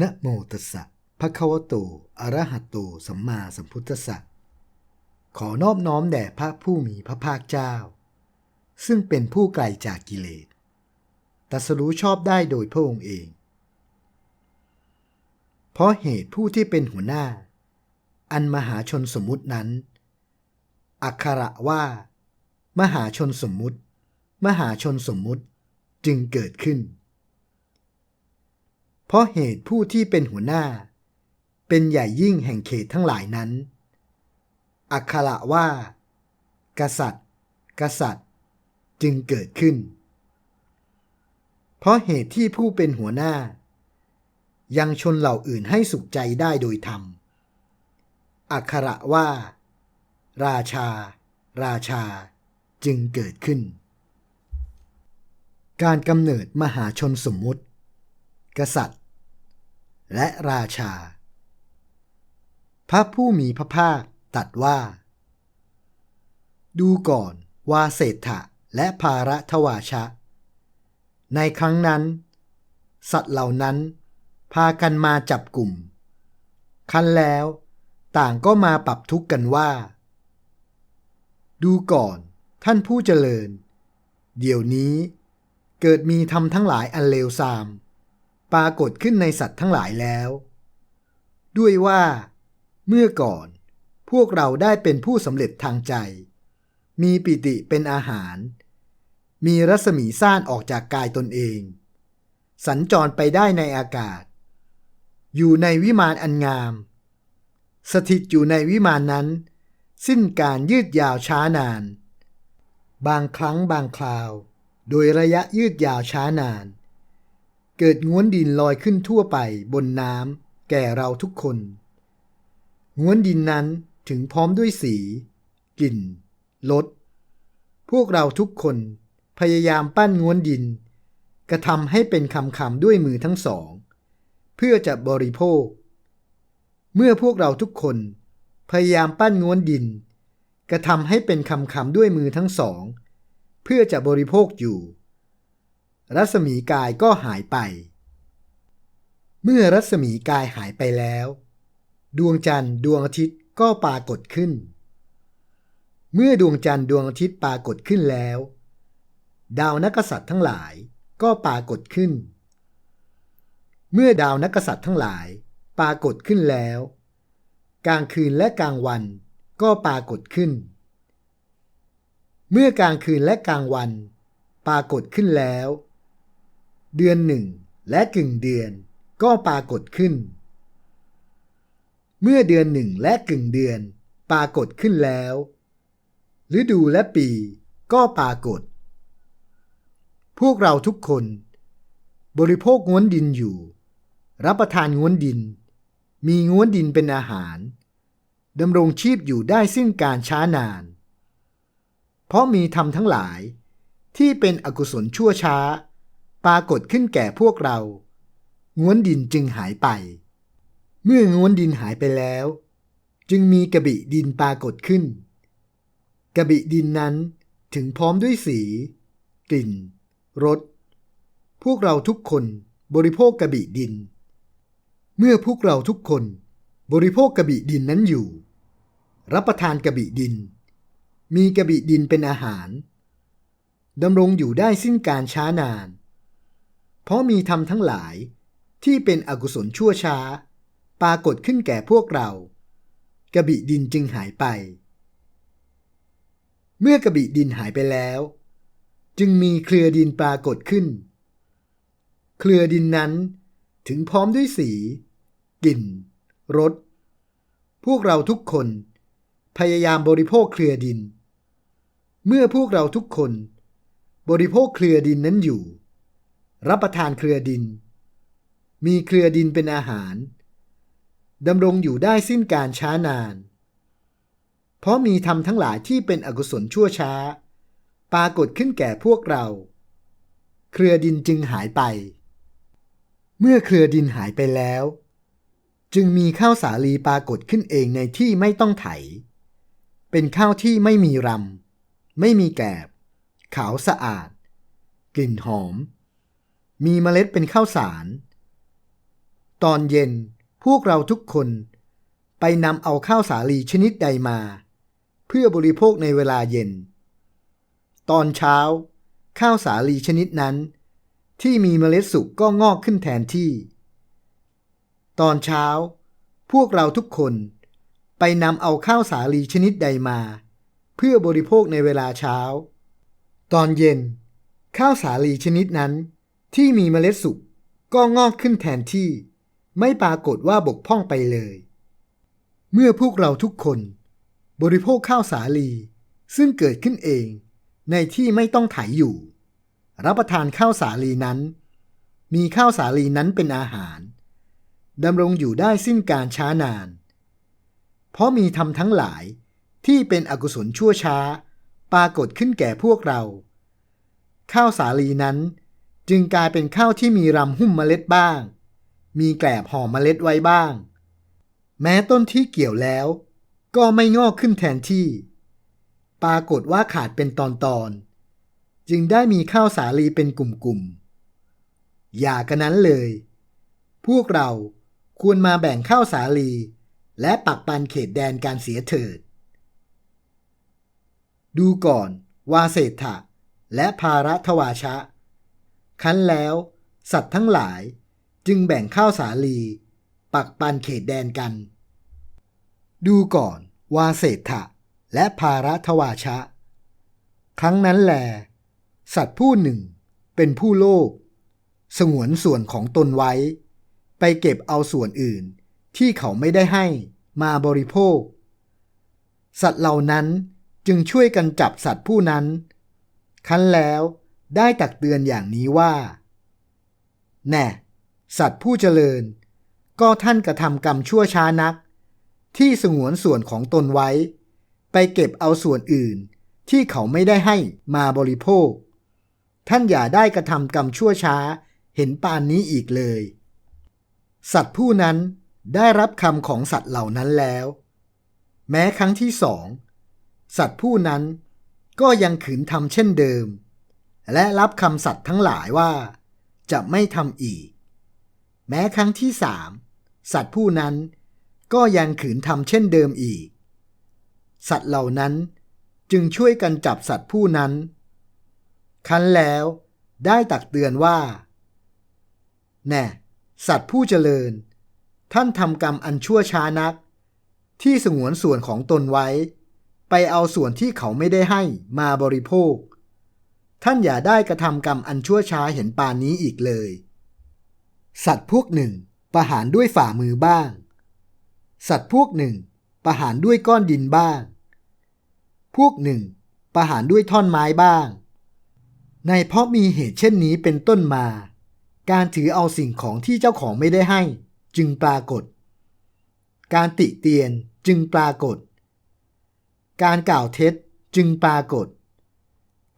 นะโมตัสสะภะคะวะโต อะระหะโต สัมมาสัมพุทธัสสะ ขอนอบน้อมแด่พระผู้มีพระภาคเจ้า ซึ่งเป็นผู้ไกลจากกิเลสตัสรู้ชอบได้โดยพระองค์เอง เพราะเหตุผู้ที่เป็นหัวหน้า อันมหาชนสมมุตินั้น อักขระว่า มหาชนสมมุติ มหาชนสมมุติจึงเกิดขึ้น ราะเหตุผู้ที่เป็นหัวหน้า เป็นใหญ่ยิ่งแห่งเขตทั้งหลายนั้น อักขระว่า กษัตริย์ กษัตริย์ จึงเกิดขึ้น เพราะเหตุที่ผู้เป็นหัวหน้า ยังชนเหล่าอื่นให้สุขใจได้โดยธรรม อักขระว่า ราชา ราชา จึงเกิดขึ้น การกำเนิดมหาชนสมมุติ กษัตริย์ และราชา พระผู้มีพระภาคตัดว่า ดูก่อนวาเศรษฐะและภาระทวาชะ ในครั้งนั้น สัตว์เหล่านั้น พากันมาจับกลุ่ม คันแล้ว ต่างก็มาปรับทุกข์กันว่า ดูก่อนท่านผู้เจริญ เดี๋ยวนี้เกิดมีธรรมทั้งหลายอันเลวทราม ปรากฏขึ้นในสัตว์ทั้งหลายแล้ว ด้วยว่า เมื่อก่อนพวกเราได้เป็นผู้สำเร็จทางใจ มีปิติเป็นอาหาร มีรัศมีซ่านออกจากกายตนเอง สัญจรไปได้ในอากาศ อยู่ในวิมานอันงาม สถิตอยู่ในวิมานนั้น สิ้นการยืดยาวช้านาน บางครั้งบางคราว โดยระยะยืดยาวช้านาน เกิดง้วนดินลอยขึ้นทั่วไปบนน้ำแก่เราทุกคนง้วนดินนั้นถึงพร้อมด้วยสี กลิ่นรสพวกเราทุกคนพยายามปั้นง้วนดิน กระทำให้เป็นคำคำด้วยมือทั้งสอง เพื่อจะบริโภค เมื่อพวกเราทุกคน พยายามปั้นง้วนดิน กระทำให้เป็นคำคำด้วยมือทั้งสอง เพื่อจะบริโภคอยู่ รัศมีกายก็หายไป เมื่อรัศมีกายหายไปแล้ว ดวงจันทร์ดวงอาทิตย์ก็ปรากฏขึ้น เมื่อดวงจันทร์ดวงอาทิตย์ปรากฏขึ้นแล้ว ดาวนักษัตริย์ทั้งหลายก็ปรากฏขึ้น เมื่อดาวนักษัตริย์ทั้งหลายปรากฏขึ้นแล้ว กลางคืนและกลางวันก็ปรากฏขึ้น เมื่อกลางคืนและกลางวันปรากฏขึ้นแล้ว เดือนหนึ่งและกึ่งเดือนก็ปรากฏขึ้น เมื่อเดือนหนึ่งและกึ่งเดือนปรากฏขึ้นแล้ว ฤดูและปีก็ปรากฏ พวกเราทุกคน บริโภคง้วนดินอยู่ รับประทานง้วนดิน มีง้วนดินเป็นอาหารดำรงชีพอยู่ได้ซึ่งการช้านาน เพราะมีธรรมทั้งหลายที่เป็นอกุศลชั่วช้า ปรากฏขึ้นแก่พวกเราง้วนดินจึงหายไป เมื่อง้วนดินหายไปแล้ว จึงมีกระบิดินปรากฏขึ้น กระบิดินนั้นถึงพร้อมด้วยสี กลิ่นรสพวกเราทุกคนบริโภคกระบิดิน เมื่อพวกเราทุกคนบริโภคกระบิดินนั้นอยู่ รับประทานกระบิดิน มีกระบิดินเป็นอาหารดำรงอยู่ได้สิ้นการช้านาน เพราะมีธรรมทั้งหลายที่เป็นอกุศลชั่วช้า ปรากฏขึ้นแก่พวกเรา กระบิดินจึงหายไป เมื่อกระบิดินหายไปแล้ว จึงมีเครือดินปรากฏขึ้น เครือดินนั้นถึงพร้อมด้วยสี กลิ่น รส พวกเราทุกคน พยายามบริโภคเครือดิน เมื่อพวกเราทุกคน บริโภคเครือดินนั้นอยู่ รับประทานเครือดิน มีเครือดินเป็นอาหารดำรงอยู่ได้สิ้นการช้านาน เพราะมีธรรมทั้งหลายที่เป็นอกุศลชั่วช้า ปรากฏขึ้นแก่พวกเรา เครือดินจึงหายไป เมื่อเครือดินหายไปแล้ว จึงมีข้าวสาลีปรากฏขึ้นเองในที่ไม่ต้องไถ เป็นข้าวที่ไม่มีรำไม่มีแกบ ขาวสะอาด กลิ่นหอม มีเมล็ดเป็นข้าวสาร ตอนเย็นพวกเราทุกคนไปนำเอาข้าวสาลีชนิดใดมา เพื่อบริโภคในเวลาเย็น ตอนเช้า ข้าวสาลีชนิดนั้น ที่มีเมล็ดสุกก็งอกขึ้นแทนที่ ตอนเช้า พวกเราทุกคนไปนำเอาข้าวสาลีชนิดใดมา เพื่อบริโภคในเวลาเช้า ตอนเย็น ข้าวสาลีชนิดนั้น ที่มีเมล็ดสุกก็งอกขึ้นแทนที่ ไม่ปรากฏว่าบกพร่องไปเลย เมื่อพวกเราทุกคน บริโภคข้าวสาลี ซึ่งเกิดขึ้นเองในที่ไม่ต้องไถอยู่ รับประทานข้าวสาลีนั้น มีข้าวสาลีนั้นเป็นอาหารดำรงอยู่ได้สิ้นการช้านาน เพราะมีธรรมทั้งหลายที่เป็นอกุศลชั่วช้า ปรากฏขึ้นแก่พวกเรา ข้าวสาลีนั้น จึงกลายเป็นข้าวที่มีรำหุ้มเมล็ดบ้าง มีแกลบห่อเมล็ดไว้บ้าง แม้ต้นที่เกี่ยวแล้ว ก็ไม่งอกขึ้นแทนที่ ปรากฏว่าขาดเป็นตอนๆจึงได้มีข้าวสาลีเป็นกลุ่มๆ อย่ากันนั้นเลย พวกเราควรมาแบ่งข้าวสาลี และปักปันเขตแดนการเสียเถิด ดูก่อน วาเศรษฐะและภาระทวาชะ คั้นแล้ว สัตว์ทั้งหลายจึงแบ่งข้าวสาลี ปักปันเขตแดนกัน ดูก่อนวาเศรษฐะและภาระทวาชะ ครั้งนั้นแล สัตว์ผู้หนึ่งเป็นผู้โลภสงวนส่วนของตนไว้ ไปเก็บเอาส่วนอื่นที่เขาไม่ได้ให้มาบริโภค สัตว์เหล่านั้นจึงช่วยกันจับสัตว์ผู้นั้น คั้นแล้ว ได้ตักเตือนอย่างนี้ว่า แน่ สัตว์ผู้เจริญ ก็ท่านกระทำกรรมชั่วช้านัก ที่สงวนส่วนของตนไว้ ไปเก็บเอาส่วนอื่น ที่เขาไม่ได้ให้มาบริโภค ท่านอย่าได้กระทำกรรมชั่วช้าเห็นปานนี้อีกเลย สัตว์ผู้นั้นได้รับคำของสัตว์เหล่านั้นแล้ว แม้ครั้งที่สอง สัตว์ผู้นั้นก็ยังขืนทำเช่นเดิม และรับคำสัตว์ทั้งหลายว่า จะไม่ทำอีก แม้ครั้งที่สามสัตว์ผู้นั้นก็ยังขืนทำเช่นเดิมอีก สัตว์เหล่านั้นจึงช่วยกันจับสัตว์ผู้นั้น คันแล้วได้ตักเตือนว่า แน่ สัตว์ผู้เจริญ ท่านทำกรรมอันชั่วช้านัก ที่สงวนส่วนของตนไว้ ไปเอาส่วนที่เขาไม่ได้ให้มาบริโภค ท่านอย่าได้กระทำกรรมอันชั่วช้าเห็นปานนี้อีกเลย สัตว์พวกหนึ่ง ประหารด้วยฝ่ามือบ้าง สัตว์พวกหนึ่ง ประหารด้วยก้อนดินบ้าง พวกหนึ่ง ประหารด้วยท่อนไม้บ้าง ในเพราะมีเหตุเช่นนี้เป็นต้นมา การถือเอาสิ่งของที่เจ้าของไม่ได้ให้ จึงปรากฏ การติเตียนจึงปรากฏ การกล่าวเท็จจึงปรากฏ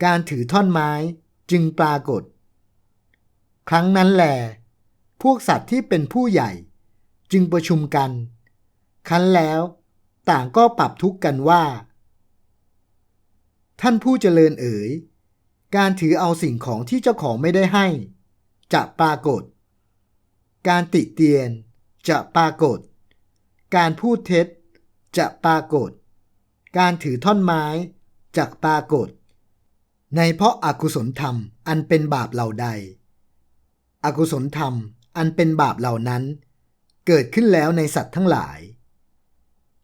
การถือท่อนไม้จึงปรากฏ ครั้งนั้นแหลพวกสัตว์ที่เป็นผู้ใหญ่ จึงประชุมกันคั้นแล้วต่างก็ปรับทุกข์กันว่า ท่านผู้เจริญเอ๋ย การถือเอาสิ่งของที่เจ้าของไม่ได้ให้ จะปรากฏ การติเตียนจะปรากฏ การพูดเท็จจะปรากฏ การถือท่อนไม้จะปรากฏ ในเพราะอากุศลธรรมอันเป็นบาปเหล่าใด อกุศลธรรมอันเป็นบาปเหล่านั้น เกิดขึ้นแล้วในสัตว์ทั้งหลาย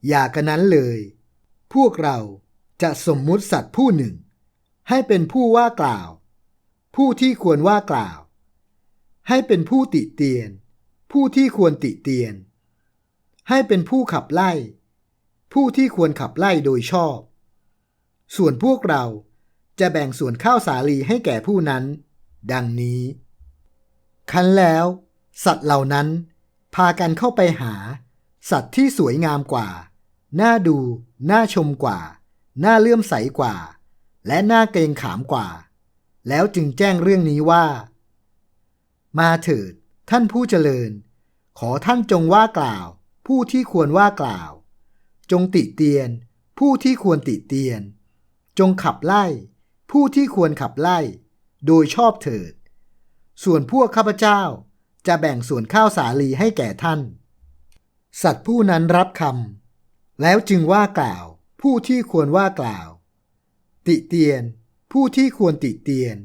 อย่ากันนั้นเลย พวกเราจะสมมุติสัตว์ผู้หนึ่ง ให้เป็นผู้ว่ากล่าว ผู้ที่ควรว่ากล่าว ให้เป็นผู้ติเตียน ผู้ที่ควรติเตียน ให้เป็นผู้ขับไล่ ผู้ที่ควรขับไล่โดยชอบ ส่วนพวกเรา จะแบ่งส่วนข้าวสาลีให้แก่ผู้นั้น ดังนี้ คันแล้ว สัตว์เหล่านั้น พากันเข้าไปหา สัตว์ที่สวยงามกว่า น่าดู น่าชมกว่า น่าเลื่อมใสกว่า และน่าเกรงขามกว่า แล้วจึงแจ้งเรื่องนี้ว่า มาเถิด ท่านผู้เจริญ ขอท่านจงว่ากล่าว ผู้ที่ควรว่ากล่าว จงติเตียน ผู้ที่ควรติเตียนจงขับไล่ ผู้ที่ควรขับไล่ โดยชอบเถิด ส่วนพวกข้าพเจ้าจะแบ่งส่วนข้าวสาลีให้แก่ท่าน สัตว์ผู้นั้นรับคำแล้วจึงว่ากล่าว ผู้ที่ควรว่ากล่าว ติเตียน ผู้ที่ควรติเตียน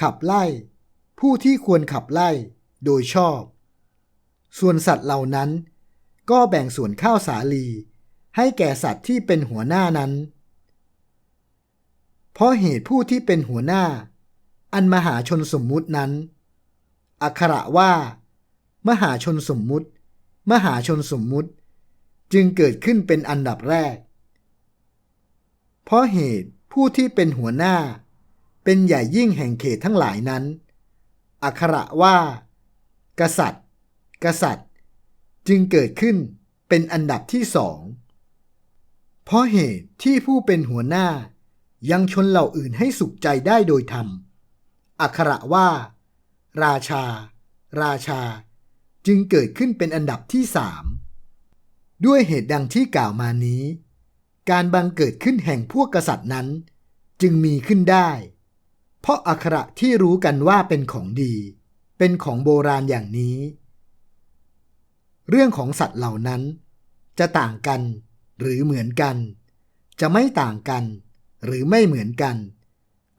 ขับไล่ ผู้ที่ควรขับไล่ โดยชอบ ส่วนสัตว์เหล่านั้น ก็แบ่งส่วนข้าวสาลี ให้แก่สัตว์ที่เป็นหัวหน้านั้น เพราะเหตุผู้ที่เป็นหัวหน้า อันมหาชนสมมุตินั้น อักขระว่า มหาชนสมมุติ มหาชนสมมุติ จึงเกิดขึ้นเป็นอันดับแรก เพราะเหตุผู้ที่เป็นหัวหน้า เป็นใหญ่ยิ่งแห่งเขตทั้งหลายนั้น อักขระว่า กษัตริย์ กษัตริย์ จึงเกิดขึ้นเป็นอันดับที่สอง เพราะเหตุที่ผู้เป็นหัวหน้า ยังชนเหล่าอื่นให้สุขใจได้โดยธรรม อักขระว่า ราชา ราชา จึงเกิดขึ้นเป็นอันดับที่สามด้วยเหตุดังที่กล่าวมานี้ การบังเกิดขึ้นแห่งพวกกษัตริย์นั้น จึงมีขึ้นได้ เพราะอักขระที่รู้กันว่าเป็นของดี เป็นของโบราณอย่างนี้ เรื่องของสัตว์เหล่านั้น จะต่างกันหรือเหมือนกัน จะไม่ต่างกัน หรือไม่เหมือนกัน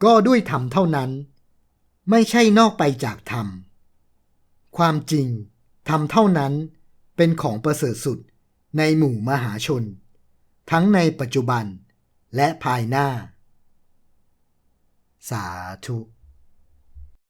ก็ด้วยธรรมเท่านั้น ไม่ใช่นอกไปจากธรรม ความจริงธรรมเท่านั้นเป็นของประเสริฐสุดในหมู่มหาชน ทั้งในปัจจุบันและภายหน้า สาธุ